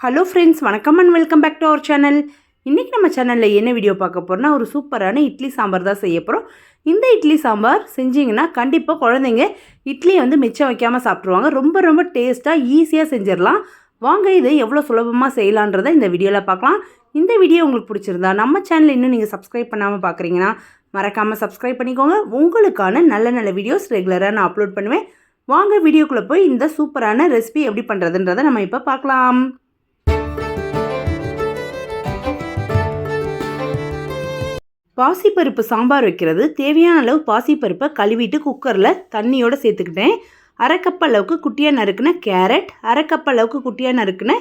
Hello friends வணக்கம் and welcome back to our channel இன்றைக்கி நம்ம சேனலில் என்ன வீடியோ பார்க்க போகிறோம்னா ஒரு சூப்பரான இட்லி சாம்பார் தான் செய்ய போகிறோம் இந்த இட்லி சாம்பார் செஞ்சிங்கன்னா கண்டிப்பாக குழந்தைங்க இட்லியை வந்து மிச்சம் வைக்காமல் சாப்பிட்ருவாங்க ரொம்ப ரொம்ப டேஸ்ட்டாக ஈஸியாக செஞ்சிடலாம். வாங்க இது எவ்வளோ சுலபமாக செய்யலான்றதை இந்த வீடியோவில் பார்க்கலாம். இந்த வீடியோ உங்களுக்கு பிடிச்சிருந்தா நம்ம சேனலில் இன்னும் நீங்கள் சப்ஸ்கிரைப் பண்ணாமல் பார்க்குறீங்கன்னா மறக்காமல் சப்ஸ்கிரைப் பண்ணிக்கோங்க. உங்களுக்கான நல்ல நல்ல வீடியோஸ் ரெகுலராக நான் அப்லோட் பண்ணுவேன். வாங்க வீடியோக்குள்ளே போய் இந்த சூப்பரான ரெசிபி எப்படி பண்ணுறதுன்றதை நம்ம இப்போ பார்க்கலாம். பாசிப்பருப்பு சாம்பார் வைக்கிறது. தேவையான அளவு பாசிப்பருப்பை கழுவிட்டு குக்கரில் தண்ணியோடு சேர்த்துக்கிட்டேன். அரை அளவுக்கு குட்டியாக நறுக்குன கேரட் அரைக்கப்ப அளவுக்கு குட்டியாக நறுக்குன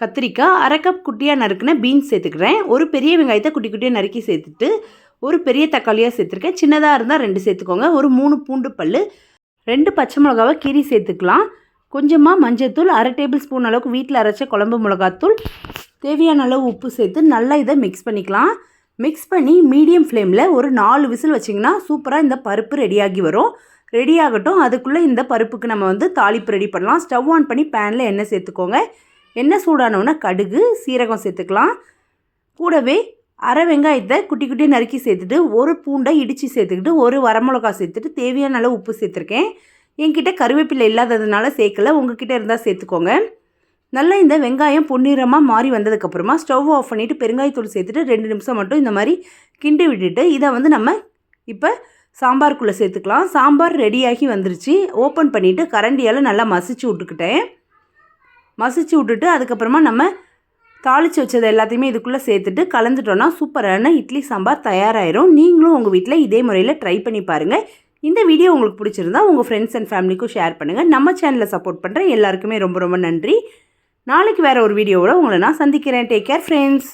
கத்திரிக்காய் அரை கப் குட்டியாக நறுக்குன பீன்ஸ் சேர்த்துக்கிறேன் ஒரு பெரிய வெங்காயத்தை குட்டி குட்டியாக நறுக்கி சேர்த்துட்டு ஒரு பெரிய தக்காளியாக சேர்த்துருக்கேன். சின்னதாக இருந்தால் ரெண்டு சேர்த்துக்கோங்க. ஒரு மூணு பூண்டு பல் ரெண்டு பச்சை மிளகாவை கீரி சேர்த்துக்கலாம். கொஞ்சமாக மஞ்சத்தூள் அரை டேபிள் ஸ்பூன் அளவுக்கு வீட்டில் அரைச்ச குழம்பு மிளகாத்தூள். தேவையான அளவு உப்பு சேர்த்து நல்லா இதை மிக்ஸ் பண்ணிக்கலாம். மிக்ஸ் பண்ணி மீடியம் ஃப்ளேமில் ஒரு நாலு விசில் வச்சிங்கன்னா சூப்பராக இந்த பருப்பு ரெடியாகி வரும். ரெடி ஆகட்டும் அதுக்குள்ளே இந்த பருப்புக்கு நம்ம வந்து தாளிப்பு ரெடி பண்ணலாம். ஸ்டவ் ஆன் பண்ணி பேனில் எண்ணெய் சேர்த்துக்கோங்க. எண்ணெய் சூடானோன்னா கடுகு சீரகம் சேர்த்துக்கலாம். கூடவே அரை வெங்காயத்தை குட்டி குட்டி நறுக்கி சேர்த்துட்டு ஒரு பூண்டை இடித்து சேர்த்துக்கிட்டு ஒரு வரமிளகா சேர்த்துட்டு தேவையான அளவு உப்பு சேர்த்துருக்கேன். என்கிட்ட கருவேப்பிலை இல்லாததுனால சேர்க்கல. உங்ககிட்ட இருந்தால் சேர்த்துக்கோங்க. நல்லா இந்த வெங்காயம் பொன்னிறமாக மாறி வந்ததுக்கப்புறமா ஸ்டவ் ஆஃப் பண்ணிவிட்டு பெருங்காயத்தூள் சேர்த்துட்டு ரெண்டு நிமிஷம் மட்டும் இந்த மாதிரி கிண்டி விட்டுட்டு இதை வந்து நம்ம இப்போ சாம்பாருக்குள்ளே சேர்த்துக்கலாம். சாம்பார் ரெடியாகி வந்துருச்சு. ஓப்பன் பண்ணிவிட்டு கரண்டியால் நல்லா மசிச்சு விட்டுக்கிட்டேன். மசிச்சு விட்டுட்டு அதுக்கப்புறமா நம்ம தாளித்து வச்சது எல்லாத்தையுமே இதுக்குள்ளே சேர்த்துட்டு கலந்துட்டோன்னா சூப்பரான இட்லி சாம்பார் தயாராகிரும் நீங்களும் உங்கள் வீட்டில் இதே முறையில் ட்ரை பண்ணி பாருங்கள் இந்த வீடியோ உங்களுக்கு பிடிச்சிருந்தா உங்கள் ஃப்ரெண்ட்ஸ் அண்ட் ஃபேமிலிக்கும் ஷேர் பண்ணுங்கள் நம்ம சேனலை சப்போர்ட் பண்ணுற எல்லாருக்குமே ரொம்ப ரொம்ப நன்றி. நாளைக்கு வேறு ஒரு வீடியோவோட உங்களை நான் சந்திக்கிறேன். Take care friends